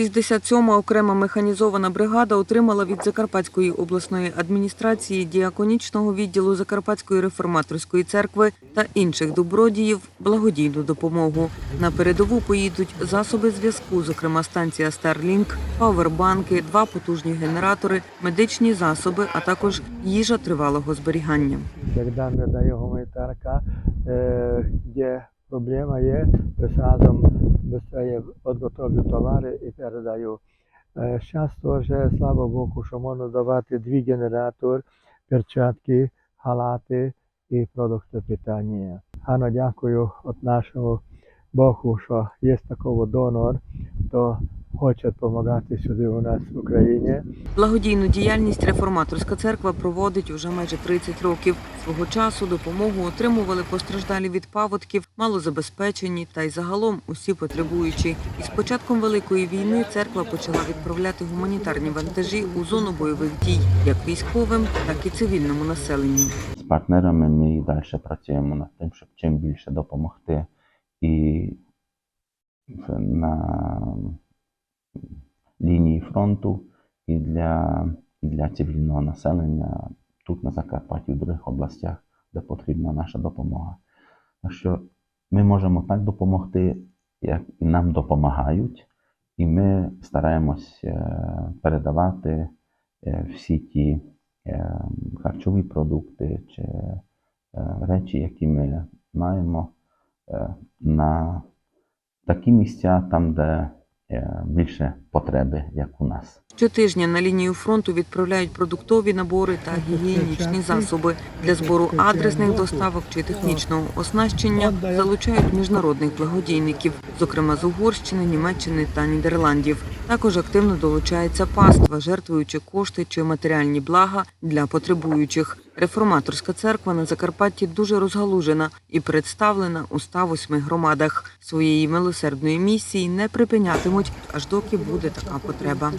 67-ма окрема механізована бригада отримала від Закарпатської обласної адміністрації діаконічного відділу Закарпатської реформаторської церкви та інших добродіїв благодійну допомогу. На передову поїдуть засоби зв'язку, зокрема станція Starlink, павербанки, два потужні генератори, медичні засоби, а також їжа тривалого зберігання. Когда ми дає гуманітарка, е, де проблема є, то разом швидше підготовлю товари і передаю. Е, Зараз теж, слава Богу, що можна давати дві генератори, перчатки, халати і продукти питання. Гарно дякую от нашому Богу, що є такого донор, хто хоче допомагати сюди у нас в Україні. Благодійну діяльність реформаторська церква проводить уже майже 30 років. Свого часу допомогу отримували постраждалі від паводків, малозабезпечені та й загалом усі потребуючі. І з початком великої війни церква почала відправляти гуманітарні вантажі у зону бойових дій як військовим, так і цивільному населенню. З партнерами ми і далі працюємо над тим, щоб чим більше допомогти і на лінії фронту, і для, для цивільного населення тут на Закарпатті, в других областях, де потрібна наша допомога. Так що ми можемо так допомогти, як і нам допомагають, і ми стараємось е, передавати е, всі ті е, харчові продукти чи речі, які ми маємо на такі місця, там, де більше потреби, як у нас. Щотижня на лінію фронту відправляють продуктові набори та гігієнічні засоби для збору адресних доставок чи технічного оснащення. Залучають міжнародних благодійників, зокрема з Угорщини, Німеччини та Нідерландів. Також активно долучається паства, жертвуючи кошти чи матеріальні блага для потребуючих. Реформаторська церква на Закарпатті дуже розгалужена і представлена у 108 громадах. Своєї милосердної місії не припинятимуть, аж доки буде така потреба.